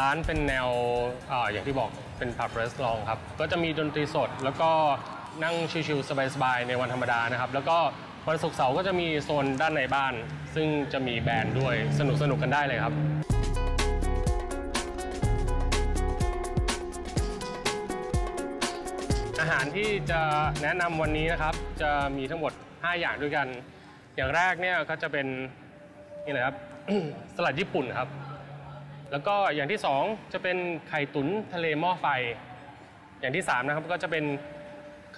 ร้านเป็นแนวออย่างที่บอกเป็นผับรีสอร์ทครับ ก็จะมีดนตรีสด แล้วก็นั่งชิลๆสบายๆในวันธรรมดานะครับ แล้วก็วันศุกร์เสาร์ก็จะมีโซนด้านในบ้าน ซึ่งจะมีแบรนด์ด้วยสนุกสนุกกันได้เลยครับ อาหารที่จะแนะนำวันนี้นะครับ จะมีทั้งหมด 5 อย่างด้วยกัน อย่างแรกเนี่ยก็จะเป็นนี่เลยครับสลัดญี่ปุ่นครับ แล้วก็อย่างที่ 2 จะเป็นไข่ตุ๋นทะเลหม้อไฟ อย่างที่ 3 นะครับก็จะเป็น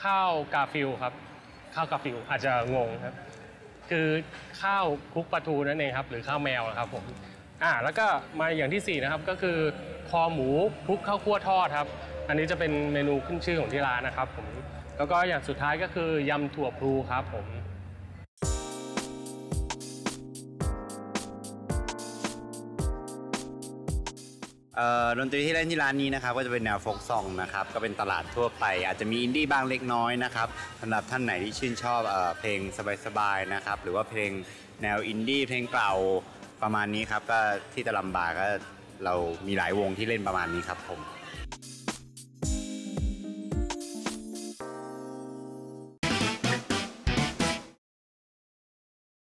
ข้าวกาฟิลครับ ข้าวกาฟิลอาจจะงงครับ คือข้าวคลุกปลาทูนั่นเองครับ หรือข้าวแมวนะครับผมอ่าแล้วก็มาอย่างที่ 4 นะครับก็คือคอหมูคลุกข้าวคั่วทอดครับ อันนี้จะเป็นเมนูขึ้นชื่อของที่ร้านนะครับผมแล้วก็อย่างสุดท้ายก็คือยำถั่วพลูครับผม ดนตรีที่เล่นที่ร้านนี้นะครับก็จะเป็นแนวโฟกซองนะครับก็เป็นตลาดทั่วไป อาจจะมีอินดี้บางเล็กน้อยนะครับสำหรับท่านไหนที่ชื่นชอบเอเพลงสบายๆนะครับหรือว่าเพลงแนวอินดี้เพลงเก่าประมาณนี้ครับก็ที่ตะลำบาก็เรามีหลายวงที่เล่นประมาณนี้ครับผม